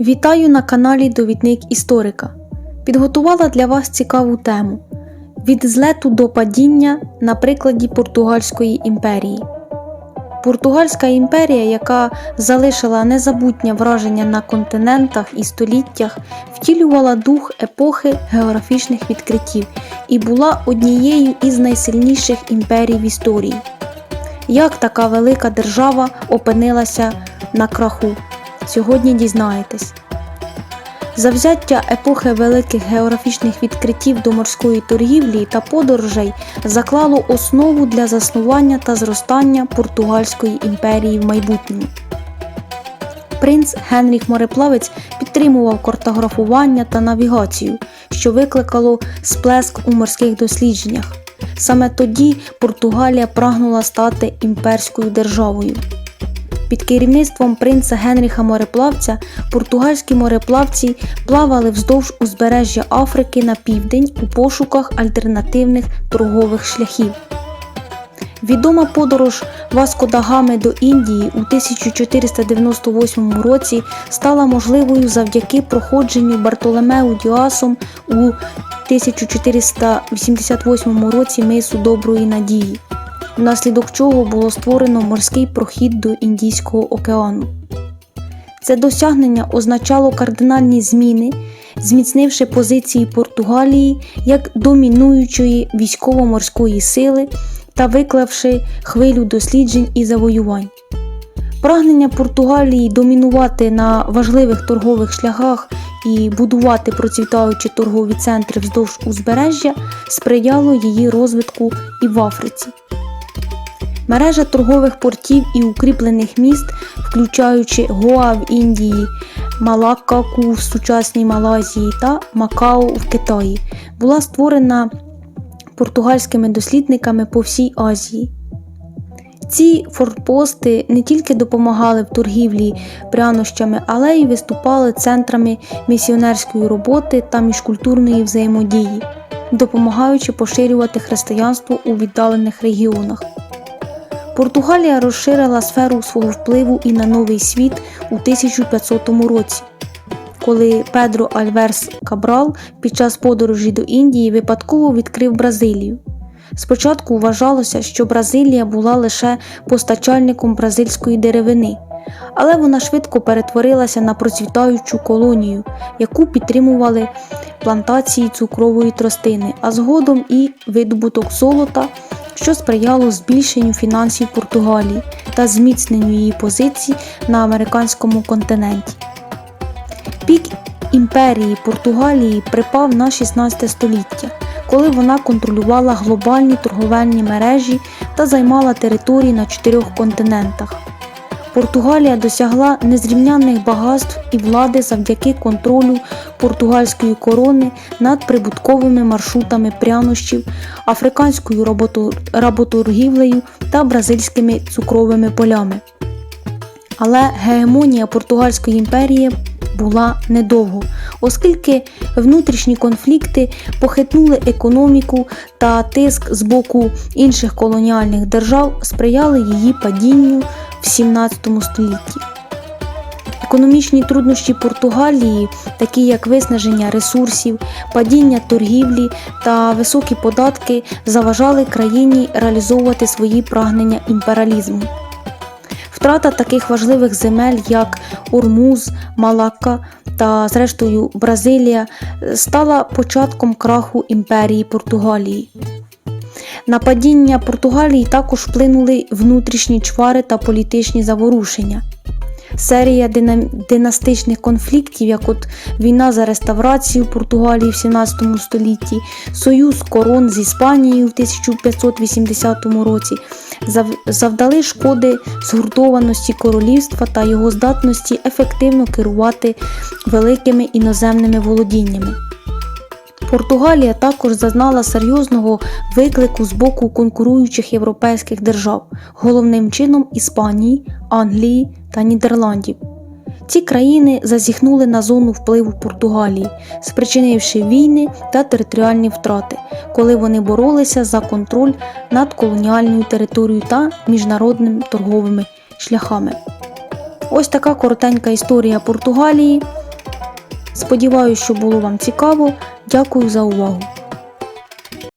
Вітаю на каналі Довідник Історика. Підготувала для вас цікаву тему від злету до падіння на прикладі Португальської імперії. Португальська імперія, яка залишила незабутнє враження на континентах і століттях, втілювала дух епохи географічних відкриттів і була однією із найсильніших імперій в історії. Як така велика держава опинилася на краху? Сьогодні дізнаєтесь. Завзяття епохи великих географічних відкриттів до морської торгівлі та подорожей заклало основу для заснування та зростання Португальської імперії в майбутньому. Принц Генріх Мореплавець підтримував картографування та навігацію, що викликало сплеск у морських дослідженнях. Саме тоді Португалія прагнула стати імперською державою. Під керівництвом принца Генріха Мореплавця португальські мореплавці плавали вздовж узбережжя Африки на південь у пошуках альтернативних торгових шляхів. Відома подорож Васко да Гами до Індії у 1498 році стала можливою завдяки проходженню Бартоломеу Діасом у 1488 році мису Доброї Надії внаслідок чого було створено морський прохід до Індійського океану. Це досягнення означало кардинальні зміни, зміцнивши позиції Португалії як домінуючої військово-морської сили та виклавши хвилю досліджень і завоювань. Прагнення Португалії домінувати на важливих торгових шляхах і будувати процвітаючі торгові центри вздовж узбережжя сприяло її розвитку і в Африці. Мережа торгових портів і укріплених міст, включаючи Гоа в Індії, Малакаку в сучасній Малайзії та Макао в Китаї, була створена португальськими дослідниками по всій Азії. Ці форпости не тільки допомагали в торгівлі прянощами, але й виступали центрами місіонерської роботи та міжкультурної взаємодії, допомагаючи поширювати християнство у віддалених регіонах. Португалія розширила сферу свого впливу і на новий світ у 1500 році, коли Педро Альверс Кабрал під час подорожі до Індії випадково відкрив Бразилію. Спочатку вважалося, що Бразилія була лише постачальником бразильської деревини, але вона швидко перетворилася на процвітаючу колонію, яку підтримували плантації цукрової тростини, а згодом і видобуток золота що сприяло збільшенню фінансів Португалії та зміцненню її позицій на американському континенті. Пік імперії Португалії припав на 16 століття, коли вона контролювала глобальні торговельні мережі та займала території на чотирьох континентах. Португалія досягла незрівнянних багатств і влади завдяки контролю португальської корони над прибутковими маршрутами прянощів, африканською работоргівлею та бразильськими цукровими полями. Але гегемонія Португальської імперії була недовго, оскільки внутрішні конфлікти похитнули економіку та тиск з боку інших колоніальних держав сприяли її падінню 17 столітті. Економічні труднощі Португалії, такі як виснаження ресурсів, падіння торгівлі та високі податки, заважали країні реалізовувати свої прагнення імперіалізму. Втрата таких важливих земель, як Ормуз, Малакка та, зрештою, Бразилія, стала початком краху імперії Португалії. На падіння Португалії також вплинули внутрішні чвари та політичні заворушення. Серія династичних конфліктів, як от війна за реставрацію Португалії в 17 столітті, союз корон з Іспанією в 1580 році, завдали шкоди згуртованості королівства та його здатності ефективно керувати великими іноземними володіннями. Португалія також зазнала серйозного виклику з боку конкуруючих європейських держав, головним чином Іспанії, Англії та Нідерландів. Ці країни зазіхнули на зону впливу Португалії, спричинивши війни та територіальні втрати, коли вони боролися за контроль над колоніальною територією та міжнародними торговими шляхами. Ось така коротенька історія Португалії. Сподіваюсь, що було вам цікаво. Дякую за увагу!